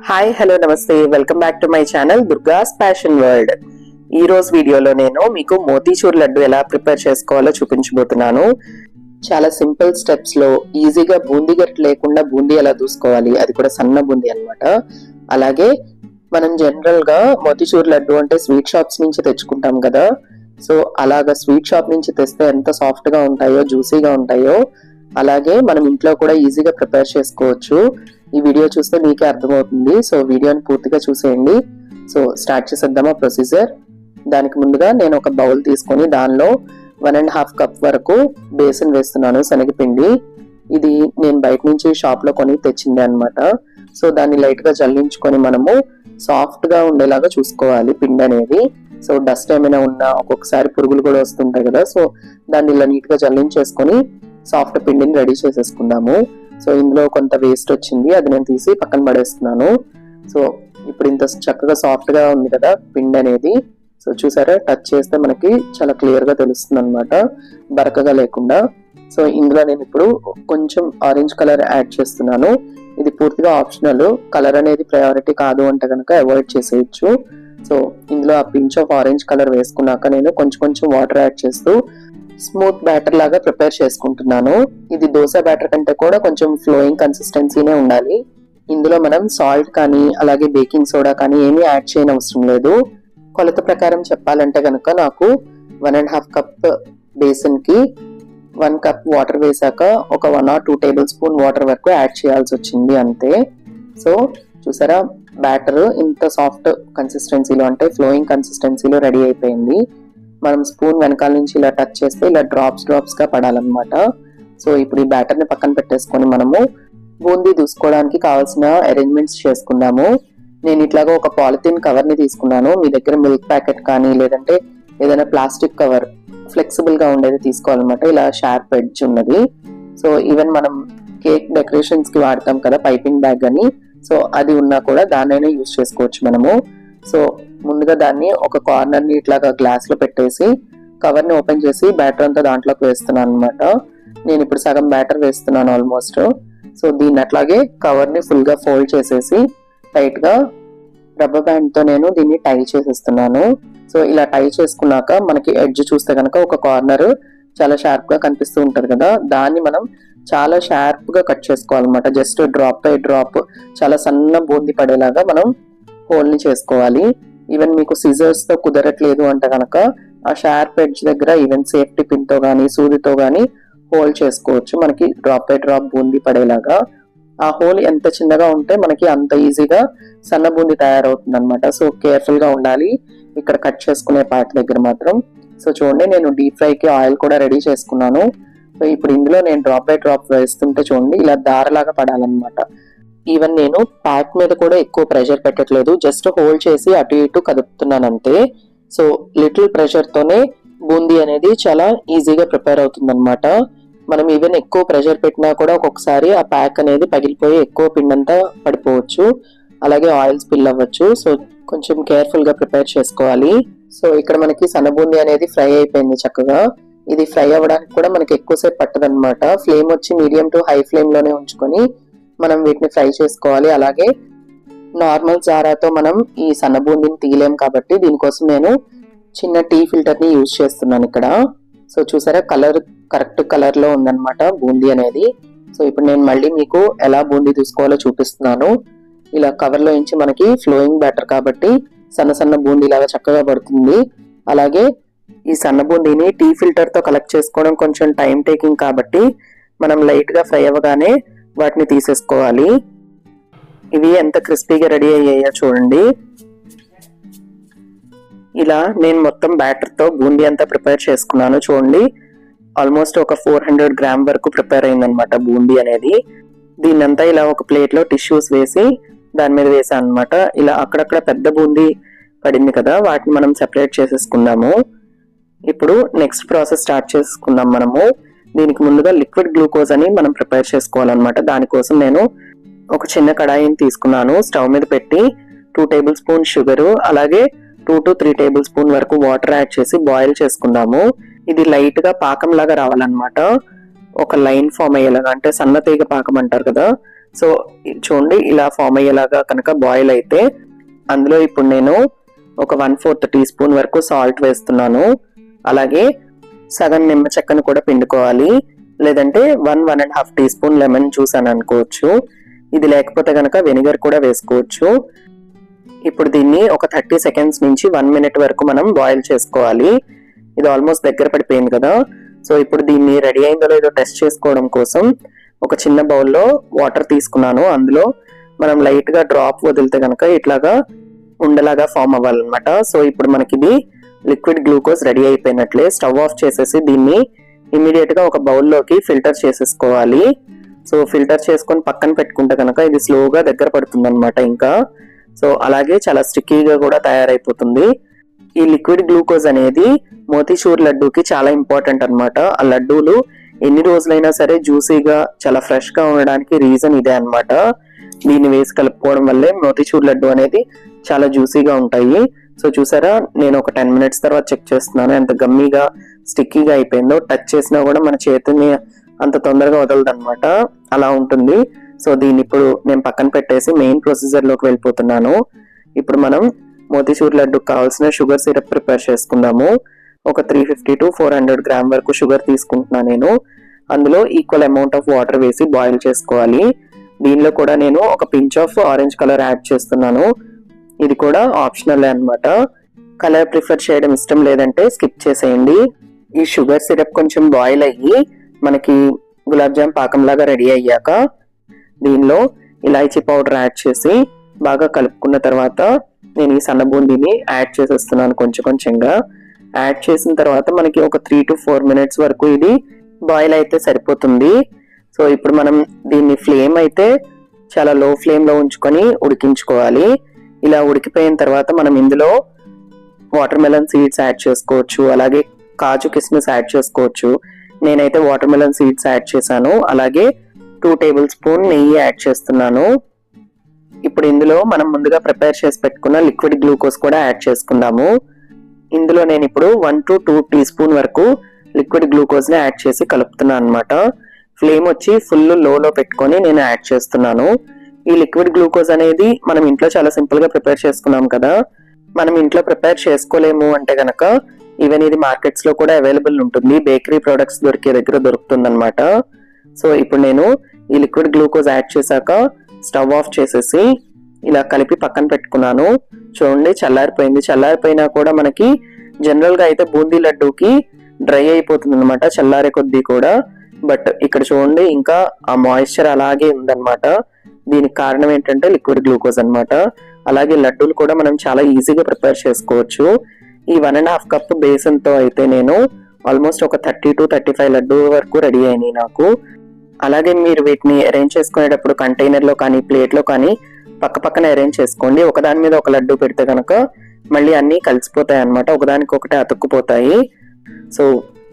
Hi hello నమస్తే welcome back to my channel Durga's fashion world ఈ రోజు వీడియోలో నేను మీకు మోతీచూర్ లడ్డు ఎలా ప్రిపేర్ చేసుకోవాలో చూపించబోతున్నాను. చాలా సింపుల్ స్టెప్స్లో ఈజీగా బూందీ గట్టి లేకుండా బూందీ ఎలా దూసుకోవాలి అది కూడా సన్న బూందీ అన్నమాట. అలాగే మనం జనరల్గా మోతీచూర్ లడ్డు అంటే స్వీట్ షాప్స్ నుంచి తెచ్చుకుంటాం కదా. సో అలాగా స్వీట్ షాప్ నుంచి తెస్తే ఎంత సాఫ్ట్గా ఉంటాయో జ్యూసీగా ఉంటాయో అలాగే మనం ఇంట్లో కూడా ఈజీగా ప్రిపేర్ చేసుకోవచ్చు. ఈ వీడియో చూస్తే మీకే అర్థమవుతుంది. సో వీడియోని పూర్తిగా చూసేయండి. సో స్టార్ట్ చేసేద్దామా ప్రొసీజర్ దానికి ముందుగా నేను ఒక బౌల్ తీసుకొని దానిలో వన్ అండ్ హాఫ్ కప్ వరకు బేసన్ వేస్తున్నాను శనగపిండి. ఇది నేను బయట నుంచి షాప్లో కొని తెచ్చింది అనమాట సో దాన్ని లైట్గా చల్లించుకొని జల్లించుకొని మనము సాఫ్ట్గా ఉండేలాగా చూసుకోవాలి పిండి అనేది. సో డస్ట్ ఏమైనా ఉన్నా ఒక్కొక్కసారి పురుగులు కూడా వస్తుంటాయి కదా. సో దాన్ని ఇలా నీట్గా చల్లించేసుకొని జల్లించేసుకొని సాఫ్ట్ పిండిని రెడీ చేసేసుకుందాము. సో ఇందులో కొంత వేస్ట్ వచ్చింది అది నేను తీసి పక్కన పడేస్తున్నాను. సో ఇప్పుడు ఇంత చక్కగా సాఫ్ట్గా ఉంది కదా పిండి అనేది. సో చూసారా టచ్ చేస్తే మనకి చాలా క్లియర్గా తెలుస్తుంది అనమాట బరకగా లేకుండా. సో ఇందులో నేను ఇప్పుడు కొంచెం ఆరెంజ్ కలర్ యాడ్ చేస్తున్నాను. ఇది పూర్తిగా ఆప్షనల్ కలర్ అనేది ప్రయారిటీ కాదు అంటే కనుక అవాయిడ్ చేసేయచ్చు. సో ఇందులో ఆ పించ్ ఆఫ్ ఆరెంజ్ కలర్ వేసుకున్నాక నేను కొంచెం కొంచెం వాటర్ యాడ్ చేస్తూ స్మూత్ బ్యాటర్ లాగా ప్రిపేర్ చేసుకుంటున్నాను. ఇది దోశ బ్యాటర్ కంటే కూడా కొంచెం ఫ్లోయింగ్ కన్సిస్టెన్సీనే ఉండాలి. ఇందులో మనం సాల్ట్ కానీ అలాగే బేకింగ్ సోడా కానీ ఏమీ యాడ్ చేయని అవసరం లేదు. కొలత ప్రకారం చెప్పాలంటే కనుక నాకు వన్ అండ్ హాఫ్ కప్ బేసిన్కి వన్ కప్ వాటర్ వేసాక ఒక one or two tablespoon water వరకు యాడ్ చేయాల్సి వచ్చింది అంతే. సో చూసారా? బ్యాటర్ ఇంత సాఫ్ట్ కన్సిస్టెన్సీలో అంటే ఫ్లోయింగ్ కన్సిస్టెన్సీలో రెడీ అయిపోయింది. మనం స్పూన్ వెనకాల నుంచి ఇలా టచ్ చేస్తే ఇలా డ్రాప్స్ డ్రాప్స్గా పడాలన్నమాట. సో ఇప్పుడు ఈ బ్యాటర్ని పక్కన పెట్టేసుకొని మనము బూందీ దూసుకోవడానికి కావాల్సిన అరేంజ్మెంట్స్ చేసుకుందాము. నేను ఇట్లాగా ఒక పాలిథిన్ కవర్ని తీసుకున్నాను. మీ దగ్గర మిల్క్ ప్యాకెట్ కానీ లేదంటే ఏదైనా ప్లాస్టిక్ కవర్ ఫ్లెక్సిబుల్గా ఉండేది తీసుకోవాలన్నమాట. ఇలా షార్ప్ ఎడ్జ్ ఉన్నది. సో ఈవెన్ మనం కేక్ డెకరేషన్స్కి వాడతాం కదా పైపింగ్ బ్యాగ్ అని. సో అది ఉన్నా కూడా దాన్నైనా యూజ్ చేసుకోవచ్చు మనము. సో ముందుగా దాన్ని ఒక కార్నర్ని ఇట్లాగా గ్లాస్లో పెట్టేసి కవర్ని ఓపెన్ చేసి బ్యాటర్ అంతా దాంట్లోకి వేస్తున్నాను అనమాట నేను ఇప్పుడు సగం బ్యాటర్ వేస్తున్నాను ఆల్మోస్ట్ సో దీన్ని అట్లాగే కవర్ని ఫుల్గా ఫోల్డ్ చేసేసి టైట్గా రబ్బర్ బ్యాండ్తో నేను దీన్ని టై చేసేస్తున్నాను. సో ఇలా టై చేసుకున్నాక మనకి ఎడ్జ్ చూస్తే కనుక ఒక కార్నర్ చాలా షార్ప్గా కనిపిస్తూ ఉంటది కదా. దాన్ని మనం చాలా షార్ప్గా కట్ చేసుకోవాలన్నమాట. జస్ట్ డ్రాప్ బై డ్రాప్ చాలా సన్న బూంది పడేలాగా మనం హోల్ని చేసుకోవాలి. ఈవెన్ మీకు సిజర్స్తో కుదరట్లేదు అంటే కనుక ఆ షార్ప్ ఎడ్జ్ దగ్గర ఈవెన్ సేఫ్టీ పిన్తో కానీ సూదితో కానీ హోల్ చేసుకోవచ్చు. మనకి డ్రాప్ బై డ్రాప్ బూంది పడేలాగా. ఆ హోల్ ఎంత చిన్నగా ఉంటే మనకి అంత ఈజీగా సన్న బూంది తయారవుతుంది అనమాట సో కేర్ఫుల్గా ఉండాలి. ఇక్కడ కట్ చేసుకునే పార్ట్ దగ్గర మాత్రం. సో చూడండి నేను డీప్ ఫ్రైకి ఆయిల్ కూడా రెడీ చేసుకున్నాను. సో ఇప్పుడు ఇందులో నేను డ్రాప్ బై డ్రాప్ వేస్తుంటే చూడండి ఇలా దారలాగా పడాలన్నమాట. ఈవెన్ నేను ప్యాక్ మీద కూడా ఎక్కువ ప్రెషర్ పెట్టట్లేదు. జస్ట్ హోల్డ్ చేసి అటు ఇటు కదుపుతున్నాను అంతే సో లిటిల్ ప్రెషర్తోనే బూందీ అనేది చాలా ఈజీగా ప్రిపేర్ అవుతుంది మనం ఈవెన్ ఎక్కువ ప్రెషర్ పెట్టినా కూడా ఒక్కొక్కసారి ఆ ప్యాక్ అనేది పగిలిపోయి ఎక్కువ పిండంతా పడిపోవచ్చు. అలాగే ఆయిల్ స్పిల్ అవ్వచ్చు. సో కొంచెం కేర్ఫుల్గా ప్రిపేర్ చేసుకోవాలి. సో ఇక్కడ మనకి సన్నబూంది అనేది ఫ్రై అయిపోయింది చక్కగా. ఇది ఫ్రై అవ్వడానికి కూడా మనకి ఎక్కువసేపు పట్టదనమాట ఫ్లేమ్ వచ్చి మీడియం టు హై ఫ్లేమ్లోనే ఉంచుకొని మనం వీటిని ఫ్రై చేసుకోవాలి. అలాగే నార్మల్ జారాతో మనం ఈ సన్న బూందీని తీయలేం కాబట్టి దీనికోసం నేను చిన్న టీ ఫిల్టర్ని యూజ్ చేస్తున్నాను ఇక్కడ. సో చూసారా కలర్ కరెక్ట్ కలర్లో ఉందన్నమాట బూందీ అనేది. సో ఇప్పుడు నేను మళ్ళీ మీకు ఎలా బూందీ తీసుకోవాలో చూపిస్తున్నాను. ఇలా కవర్లో నుంచి మనకి ఫ్లోయింగ్ బ్యాటర్ కాబట్టి సన్న సన్న బూందీ లాగా చక్కగా పడుతుంది. అలాగే ఈ సన్న బూందీని టీ ఫిల్టర్తో కలెక్ట్ చేసుకోవడం కొంచెం టైం టేకింగ్ కాబట్టి మనం లైట్గా ఫ్రై అవ్వగానే వాటిని తీసేసుకోవాలి. ఇవి ఎంత క్రిస్పీగా రెడీ అయ్యాయో చూడండి. ఇలా నేను మొత్తం బ్యాటర్తో బూందీ అంతా ప్రిపేర్ చేసుకున్నాను చూడండి. ఆల్మోస్ట్ ఒక ఫోర్ హండ్రెడ్ గ్రామ్ వరకు ప్రిపేర్ అయిందనమాట బూందీ అనేది. దీన్నంతా ఇలా ఒక ప్లేట్లో టిష్యూస్ వేసి దాని మీద వేసాను అనమాట ఇలా అక్కడక్కడ పెద్ద బూందీ పడింది కదా వాటిని మనం సెపరేట్ చేసేసుకుందాము. ఇప్పుడు నెక్స్ట్ ప్రాసెస్ స్టార్ట్ చేసుకుందాం మనము. దీనికి ముందుగా లిక్విడ్ గ్లూకోజ్ అని మనం ప్రిపేర్ చేసుకోవాలన్నమాట. దానికోసం నేను ఒక చిన్న కడాయిని తీసుకున్నాను. స్టవ్ మీద పెట్టి టూ టేబుల్ స్పూన్ షుగర్ అలాగే two to three tablespoon వరకు వాటర్ యాడ్ చేసి బాయిల్ చేసుకుందాము. ఇది లైట్గా పాకం లాగా రావాలన్నమాట. ఒక లైన్ ఫామ్ అయ్యేలాగా అంటే సన్న తీగ పాకం అంటారు కదా. సో చూడండి ఇలా ఫామ్ అయ్యేలాగా కనుక బాయిల్ అయితే అందులో ఇప్పుడు నేను ఒక వన్ ఫోర్త్ టీ స్పూన్ వరకు సాల్ట్ వేస్తున్నాను. అలాగే సగం నిమ్మ చెక్కను కూడా పిండుకోవాలి. లేదంటే one one and half teaspoon lemon juice అని అనుకోవచ్చు. ఇది లేకపోతే కనుక వెనిగర్ కూడా వేసుకోవచ్చు. ఇప్పుడు దీన్ని ఒక థర్టీ సెకండ్స్ నుంచి వన్ మినిట్ వరకు మనం బాయిల్ చేసుకోవాలి. ఇది ఆల్మోస్ట్ దగ్గర పడిపోయింది కదా. సో ఇప్పుడు దీన్ని రెడీ అయిందో లేదో టెస్ట్ చేసుకోవడం కోసం ఒక చిన్న బౌల్లో వాటర్ తీసుకున్నాను. అందులో మనం లైట్గా డ్రాప్ వదిలితే కనుక ఇట్లాగా ఉండలాగా ఫామ్ అవ్వాలన్నమాట. సో ఇప్పుడు మనకి ఇది లిక్విడ్ గ్లూకోజ్ రెడీ అయిపోయినట్లే స్టవ్ ఆఫ్ చేసేసి దీన్ని ఇమీడియట్గా ఒక బౌల్లోకి ఫిల్టర్ చేసేసుకోవాలి. సో ఫిల్టర్ చేసుకొని పక్కన పెట్టుకుంటే కనుక ఇది స్లోగా దగ్గర పడుతుంది అనమాట ఇంకా. సో అలాగే చాలా స్టిక్కీగా కూడా తయారైపోతుంది. ఈ లిక్విడ్ గ్లూకోజ్ అనేది మోతీచూర్ లడ్డూకి చాలా ఇంపార్టెంట్ అనమాట ఆ లడ్డూలు ఎన్ని రోజులైనా సరే జ్యూసీగా చాలా ఫ్రెష్గా ఉండడానికి రీజన్ ఇదే అన్నమాట. దీన్ని వేసి కలుపుకోవడం వల్లే మోతీచూర్ లడ్డు అనేది చాలా జ్యూసీగా ఉంటాయి. సో చూసారా? నేను ఒక టెన్ మినిట్స్ తర్వాత చెక్ చేస్తున్నాను. ఎంత గమ్మీగా స్టిక్కీగా అయిపోయిందో. టచ్ చేసినా కూడా మన చేతిని అంత తొందరగా వదలదు అనమాట అలా ఉంటుంది. సో దీన్ని ఇప్పుడు నేను పక్కన పెట్టేసి మెయిన్ ప్రొసీజర్లోకి వెళ్ళిపోతున్నాను. ఇప్పుడు మనం మోతీచూర్ లడ్డుకు కావాల్సిన షుగర్ సిరప్ ప్రిపేర్ చేసుకుందాము. ఒక three fifty to four hundred gram వరకు షుగర్ తీసుకుంటున్నాను నేను. అందులో ఈక్వల్ అమౌంట్ ఆఫ్ వాటర్ వేసి బాయిల్ చేసుకోవాలి. దీనిలో కూడా నేను ఒక pinch of orange colour add చేస్తున్నాను. ఇది కూడా ఆప్షనల్ అన్నమాట. కలర్ ప్రిఫర్ చేయడం ఇష్టం లేదంటే స్కిప్ చేసేయండి. ఈ షుగర్ సిరప్ కొంచెం బాయిల్ అయ్యి మనకి గులాబ్ జామ్ పాకంలాగా రెడీ అయ్యాక దీనిలో ఇలాచీ పౌడర్ యాడ్ చేసి బాగా కలుపుకున్న తర్వాత నేను ఈ సన్న బూందీని యాడ్ చేసేస్తున్నాను కొంచెం కొంచెంగా. యాడ్ చేసిన తర్వాత మనకి ఒక త్రీ టు ఫోర్ మినిట్స్ వరకు ఇది బాయిల్ అయితే సరిపోతుంది. సో ఇప్పుడు మనం దీన్ని ఫ్లేమ్ అయితే చాలా లో ఫ్లేమ్లో ఉంచుకొని ఉడికించుకోవాలి. ఇలా ఉడికిపోయిన తర్వాత మనం ఇందులో వాటర్ మెలన్ సీడ్స్ యాడ్ చేసుకోవచ్చు అలాగే కాజు కిస్మిస్ యాడ్ చేసుకోవచ్చు. నేనైతే వాటర్ మెలన్ సీడ్స్ యాడ్ చేశాను అలాగే టూ టేబుల్ స్పూన్ నెయ్యి యాడ్ చేస్తున్నాను. ఇప్పుడు ఇందులో మనం ముందుగా ప్రిపేర్ చేసి పెట్టుకున్న లిక్విడ్ గ్లూకోజ్ కూడా యాడ్ చేసుకుందాము. ఇందులో నేను ఇప్పుడు one to two teaspoon వరకు లిక్విడ్ గ్లూకోజ్ని యాడ్ చేసి కలుపుతున్నాను అనమాట ఫ్లేమ్ వచ్చి ఫుల్ లోలో పెట్టుకొని నేను యాడ్ చేస్తున్నాను. ఈ లిక్విడ్ గ్లూకోజ్ అనేది మనం ఇంట్లో చాలా సింపుల్గా ప్రిపేర్ చేసుకున్నాం కదా. మనం ఇంట్లో ప్రిపేర్ చేసుకోలేము అంటే గనక ఈవెన్ ఇది మార్కెట్స్లో కూడా అవైలబుల్ ఉంటుంది. బేకరీ ప్రొడక్ట్స్ దొరికే దగ్గర దొరుకుతుంది అనమాట సో ఇప్పుడు నేను ఈ లిక్విడ్ గ్లూకోజ్ యాడ్ చేశాక స్టవ్ ఆఫ్ చేసేసి ఇలా కలిపి పక్కన పెట్టుకున్నాను. చూడండి చల్లారిపోయింది. చల్లారిపోయినా కూడా మనకి జనరల్గా అయితే బూందీ లడ్డూకి డ్రై అయిపోతుంది అనమాట చల్లారే కొద్దీ కూడా. బట్ ఇక్కడ చూడండి ఇంకా ఆ మాయిశ్చర్ అలాగే ఉందన్నమాట. దీనికి కారణం ఏంటంటే లిక్విడ్ గ్లూకోజ్ అనమాట అలాగే లడ్డూలు కూడా మనం చాలా ఈజీగా ప్రిపేర్ చేసుకోవచ్చు. ఈ వన్ అండ్ హాఫ్ కప్ బేసిన్తో అయితే నేను ఆల్మోస్ట్ ఒక thirty to thirty five laddu వరకు రెడీ అయినాయి నాకు. అలాగే మీరు వీటిని అరేంజ్ చేసుకునేటప్పుడు కంటైనర్లో కానీ ప్లేట్లో కానీ పక్క పక్కన అరేంజ్ చేసుకోండి. ఒకదాని మీద ఒక లడ్డు పెడితే కనుక మళ్ళీ అన్నీ కలిసిపోతాయి అనమాట ఒకదానికి ఒకటే అతుక్కుపోతాయి. సో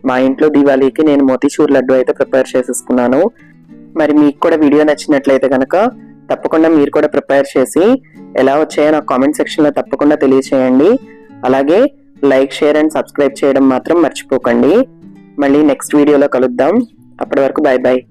మా ఇంట్లో దివాళీకి నేను మోతీచూర్ లడ్డు అయితే ప్రిపేర్ చేసేసుకున్నాను. మరి మీకు కూడా వీడియో నచ్చినట్లయితే కనుక తప్పకుండా మీరు కూడా ప్రిపేర్ చేసి ఎలా వచ్చాయో నాకు కామెంట్ సెక్షన్లో తప్పకుండా తెలియచేయండి. అలాగే లైక్ షేర్ అండ్ సబ్స్క్రైబ్ చేయడం మాత్రం మర్చిపోకండి. మళ్ళీ నెక్స్ట్ వీడియోలో కలుద్దాం. అప్పటి వరకు బాయ్ బాయ్